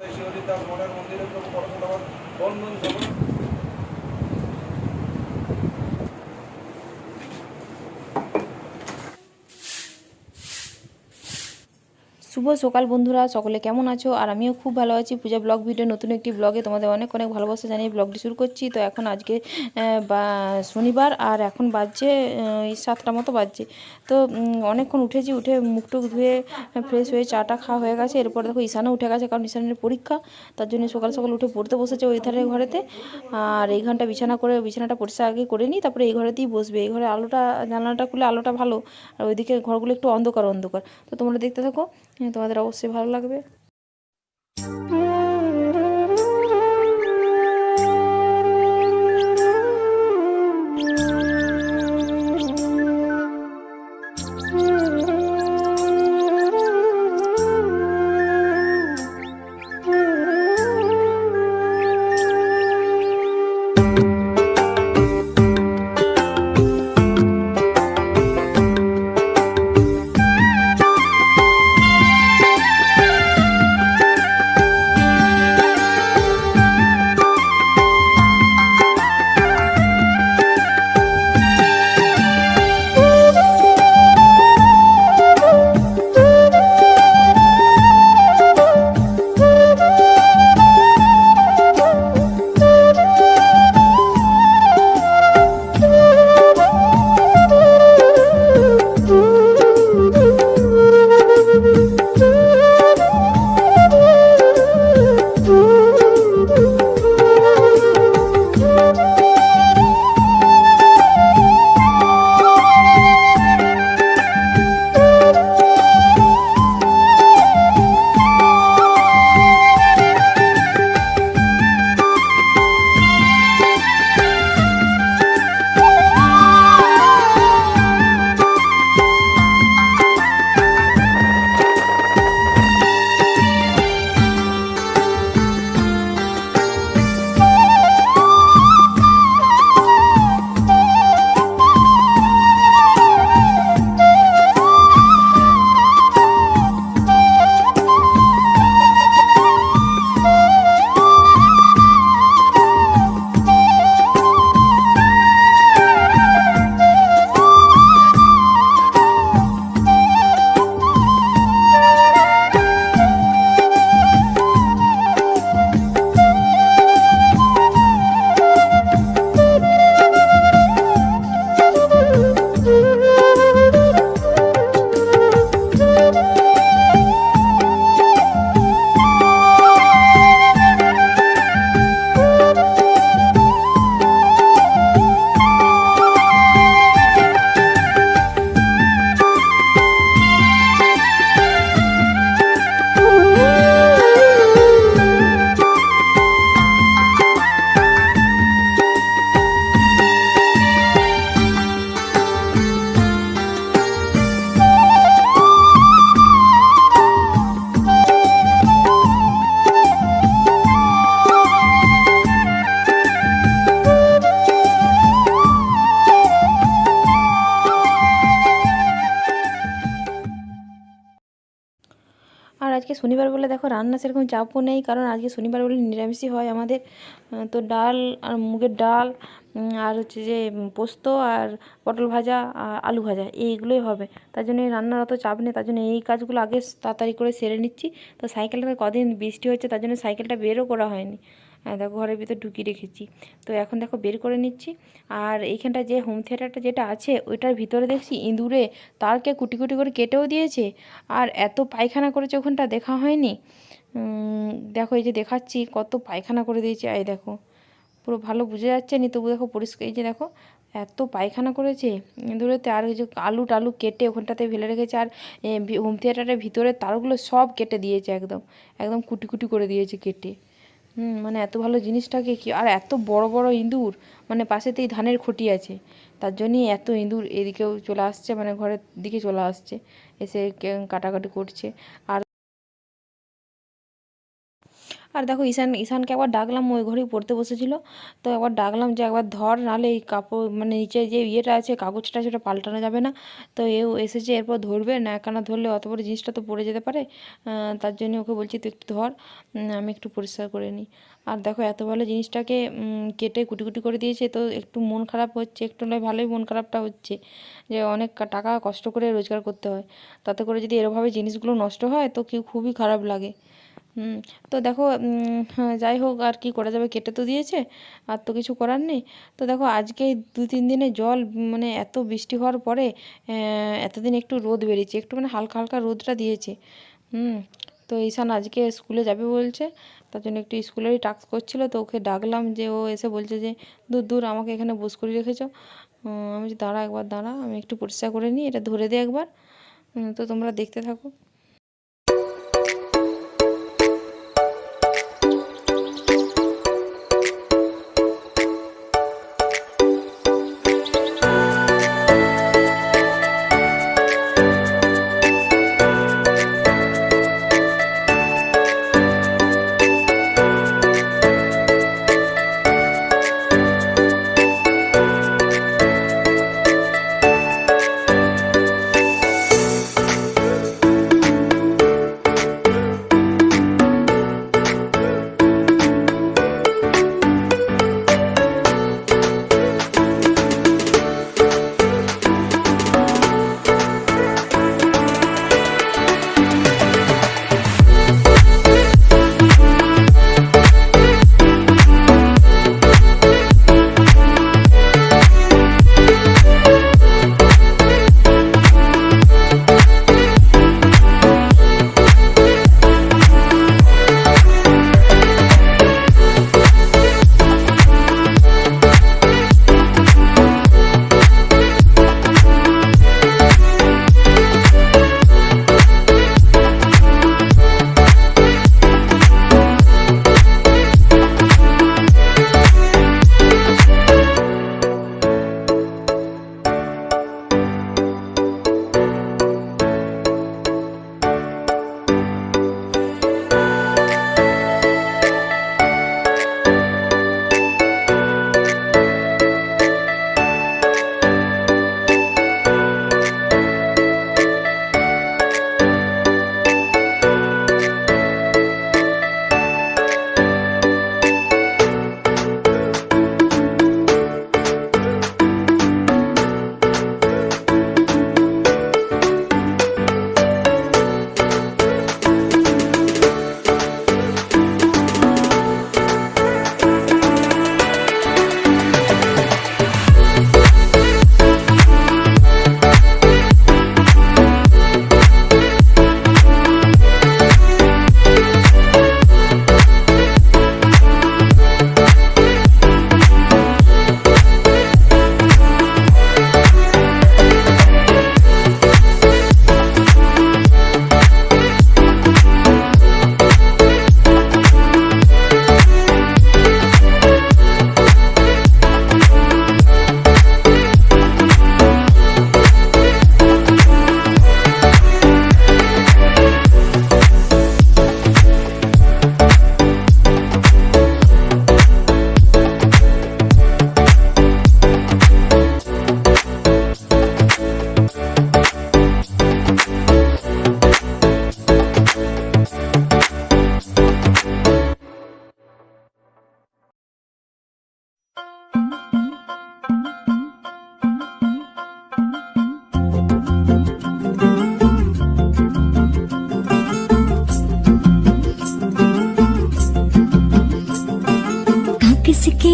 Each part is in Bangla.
শিহরিতা শুভ সকাল বন্ধুরা, সকলে কেমন আছো? আর আমিও খুব ভালো আছি। পূজা ব্লগ ভিডিও, নতুন একটি ব্লগে তোমাদের অনেক অনেক ভালোবাসা জানিয়ে ব্লগটি শুরু করছি। তো এখন আজকে শনিবার, আর এখন বাজছে এই সাতটা মতো বাজছে। তো অনেকক্ষণ উঠেছি, উঠে মুখ টুক ধুয়ে ফ্রেশ হয়ে চাটা খাওয়া হয়ে গেছে। এরপর দেখো ঈশানও উঠে গেছে, কারণ ঈশানের পরীক্ষা। তার জন্য সকাল সকাল উঠে পড়তে বসেছে ওই ধারের ঘরেতে। আর এই ঘণ্টা বিছানা করে, বিছানাটা পরিষ্কার আগে করে নিই, তারপরে এই ঘরেতেই বসবে। এই ঘরে আলোটা, জানলাটা খুলে আলোটা ভালো, আর ওইদিকে ঘরগুলো একটু অন্ধকার অন্ধকার। তো তোমরা দেখতে থাকো তোমাদের অবশ্যই ভালো লাগবে। শনিবার বলে দেখো রান্না সেরকম চাপও নেই, কারণ আজকে শনিবার বলে নিরামিষই হয় আমাদের। তো ডাল আর মুগের ডাল আর হচ্ছে যে পোস্ত আর পটল ভাজা আর আলু ভাজা, এইগুলোই হবে। তার জন্য এই রান্নার অত চাপ নেই, তার জন্য এই কাজগুলো আগে তাড়াতাড়ি করে সেরে নিচ্ছি। তো সাইকেলটা কদিন বৃষ্টি হচ্ছে, তার জন্য সাইকেলটা বেরও করা হয়নি। হ্যাঁ দেখো ঘরের ভিতর ঢুকিয়ে রেখেছি। তো এখন দেখো বের করে নিচ্ছি। আর এইখানটা যে হোম থিয়েটারটা যেটা আছে, ওইটার ভিতরে দেখছি ইঁদুরে তারকে কুটি কুটি করে কেটেও দিয়েছে। আর এত পায়খানা করেছে ওখানটা, দেখা হয়নি? দেখো এই যে দেখাচ্ছি, কত পায়খানা করে দিয়েছে। এই দেখো, পুরো ভালো বুঝে যাচ্ছে নি, তবু দেখো পরিষ্কার, এই যে দেখো, এত পায়খানা করেছে ইঁদুরেতে। আর ওই যে আলু টালু কেটে ওখানটাতে ফেলে রেখেছে। আর হোম থিয়েটারের ভিতরে তারগুলো সব কেটে দিয়েছে একদম একদম কুটি কুটি করে দিয়েছে কেটে। হুম মানে এত ভালো জিনিসটাকে কি, আর এত বড় বড় ইঁদুর মানে পাশেতেই ধানের খুঁটি আছে। তার জন্যই এত ইঁদুর এদিকেও চলে আসছে মানে ঘরের দিকে চলে আসছে, এসে কাটাকাটি করছে। আর আর দেখো ঈশান, ঈশানকে একবার ডাকলাম ওই ঘরেই পড়তে বসেছিল। তো একবার ডাকলাম যে একবার ধর, নাহলে এই কাপড় মানে নিচে যে ইয়েটা আছে, কাগজটা, সেটা পাল্টানো যাবে না। তো এও এসেছে, এরপর ধরবে, না একখানা ধরলে অত বড় জিনিসটা তো পড়ে যেতে পারে। তার জন্য ওকে বলছি, তুই একটু ধর আমি একটু পরিষ্কার করে নিই। আর দেখো এত ভালো জিনিসটাকে কেটে কুটি কুটি করে দিয়েছে, তো একটু মন খারাপ হচ্ছে, একটু নয়, ভালোই মন খারাপটা হচ্ছে। যে অনেক টাকা কষ্ট করে রোজগার করতে হয়। তাতে করে যদি এরভাবে জিনিসগুলো নষ্ট হয়, তো কি, খুবই খারাপ লাগে। তো দেখো যাই হোক, আর কি করা যাবে, কেটে তো দিয়েছে, আর তো কিছু করার নেই। তো দেখো, আজকে দু তিন দিনে জল মানে এত বৃষ্টি হওয়ার পরে এতদিন একটু রোদ বেরিয়েছে, একটু মানে হালকা হালকা রোদটা দিয়েছে। হুম, তো ঈশান আজকে স্কুলে যাবে বলছে, তার জন্য একটু স্কুলেরই টাস্ক করছিল, তো ওকে ডাকলাম যে, ও এসে বলছে যে, দূর দূর, আমাকে এখানে বস করে রেখেছো। আমি দাঁড়া একবার, দাঁড়া, আমি একটু পরিষ্কার করে নিই, এটা ধরে দে একবার। তো তোমরা দেখতে থাকো।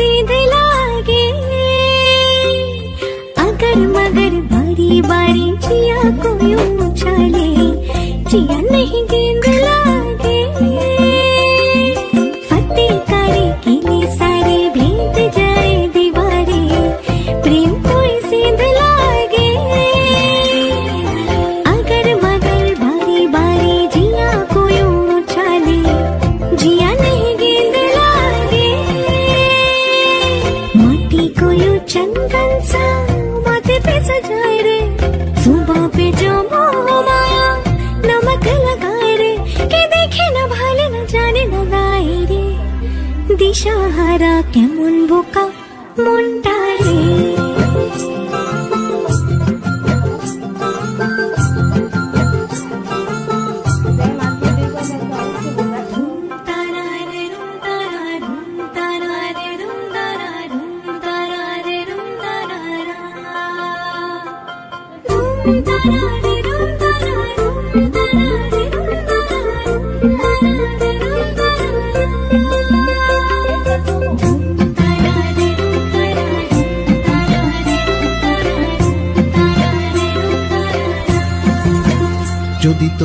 लागे अगर मगर बारी बारी चिया को यूं चले जिया नहीं गेंदा দিশাহারা কেমন বোকা মনটা রে? যদি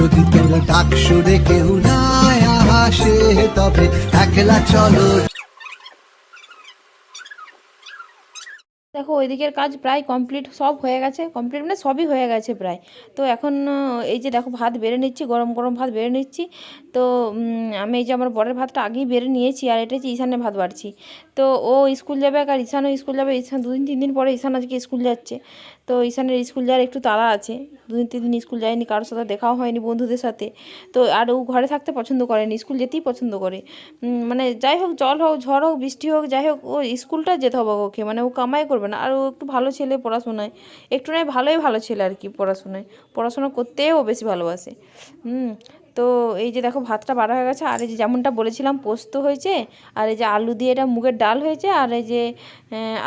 যদি তোর ডাক শুনে কেউ না আসে, তবে একলা চলো। দেখো, ওইদিকের কাজ প্রায় কমপ্লিট সব হয়ে গেছে কমপ্লিট মানে সবই হয়ে গেছে প্রায়। তো এখন, এই যে দেখো, ভাত বেড়ে নিচ্ছি, গরম গরম ভাত বেড়ে নিচ্ছি। তো আমি এই যে আমার বরের ভাতটা আগেই বেড়ে নিয়েছি, আর এটা হচ্ছে ঈশানের ভাত বাড়ছি। তো ও স্কুল যাবে, আর ঈশানও স্কুল যাবে, ঈশান দুদিন তিন দিন পরে ঈশান আজকে স্কুল যাচ্ছে। তো ঈশানের স্কুল যাওয়ার একটু তাড়া আছে। দুদিন তিন দিন স্কুল যায়নি, কারোর সাথে দেখাও হয়নি বন্ধুদের সাথে। তো আর ও ঘরে থাকতে পছন্দ করেনি, স্কুল যেতেই পছন্দ করে। মানে যাই হোক, জল হোক, ঝড় হোক, বৃষ্টি হোক, যাই হোক, ও স্কুলটা যেতে হবে ওকে। মানে ও কামাই করবে না। আর ও একটু ভালো ছেলে পড়াশোনায়। একটু নয়, ভালোই ভালো ছেলে আর কি পড়াশোনায়। পড়াশোনা করতেও বেশি ভালোবাসে। হুম তো এই যে দেখো ভাতটা বাড়া হয়ে গেছে, আর এই যে যেমনটা বলেছিলাম, পোস্ত হয়েছে, আর এই যে আলু দিয়ে এটা মুগের ডাল হয়েছে, আর এই যে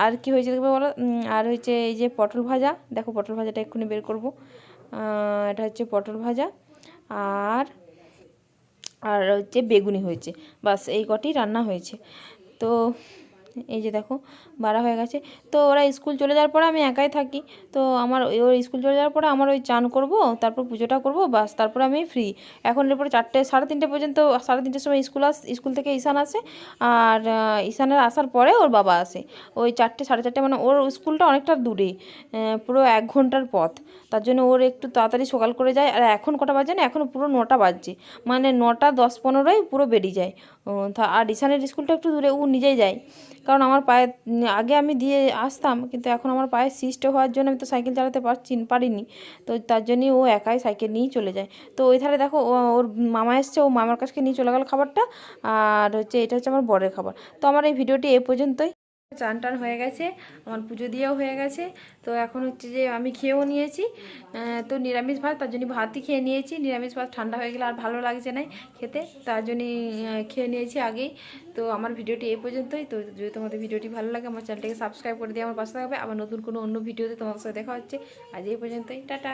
আর কি হয়েছে দেখবে বলো? আর হয়েছে এই যে পটল ভাজা, দেখো পটল ভাজাটা এক্ষুনি বের করব। এটা হচ্ছে পটল ভাজা, আর আর হচ্ছে বেগুনি হয়েছে, বাস এই কটি রান্না হয়েছে। তো এই যে দেখো, বাড়া হয়ে গেছে। তো ওরা স্কুল চলে যাওয়ার পরে আমি একাই থাকি। তো আমার ওর স্কুল চলে যাওয়ার পরে আমার ওই চান করব, তারপর পুজোটা করব বাস তারপর আমি ফ্রি এখন এরপরে চারটে, সাড়ে তিনটে পর্যন্ত, সাড়ে তিনটের সময় স্কুল আস, স্কুল থেকে ঈশান আসে। আর ঈশানের আসার পরে ওর বাবা আসে। ওই চারটে, সাড়ে চারটে মানে ওর স্কুলটা অনেকটা দূরে পুরো এক ঘণ্টার পথ। তার জন্য ওর একটু তাড়াতাড়ি সকাল করে যায়। আর এখন কটা বাজে না? এখন পুরো নটা বাজছে। মানে নটা, দশ পনেরোই পুরো বেরিয়ে যায়। আর ঈশানের স্কুলটা একটু দূরে, ও নিজেই যায়। কারণ আমার পায়ে আগে আমি দিয়ে আসতাম, কিন্তু এখন আমার পায়ে সিস্ট হওয়ার জন্য আমি তো সাইকেল চালাতে পারছি, পারিনি। তো তার জন্যই ও একাই সাইকেল নিয়েই চলে যায়। তো ওই ধারে দেখো ওর মামা এসছে, ও মামার কাছকে নিয়ে চলে গেল খাবারটা, আর হচ্ছে এটা হচ্ছে আমার বরের খাবার। তো আমার এই ভিডিওটি এ পর্যন্তই। চান টান হয়ে গেছে, আমার পুজো দিয়েও হয়ে গেছে। তো এখন হচ্ছে যে আমি খেয়েও নিয়েছি তো নিরামিষ ভাত, তার জন্য ভাতই খেয়ে নিয়েছি। নিরামিষ ভাত ঠান্ডা হয়ে গেলে আর ভালো লাগছে না খেতে, তার জন্যই খেয়ে নিয়েছি আগেই। তো আমার ভিডিওটি এই পর্যন্তই। তো যদি তোমাদের ভিডিওটি ভালো লাগে, আমার চ্যানেলটাকে সাবস্ক্রাইব করে দিয়ে আমার পাশে থাকবে। আবার নতুন কোনো অন্য ভিডিওতে তোমার সাথে দেখা হচ্ছে। আজ এই পর্যন্তই। টাটা!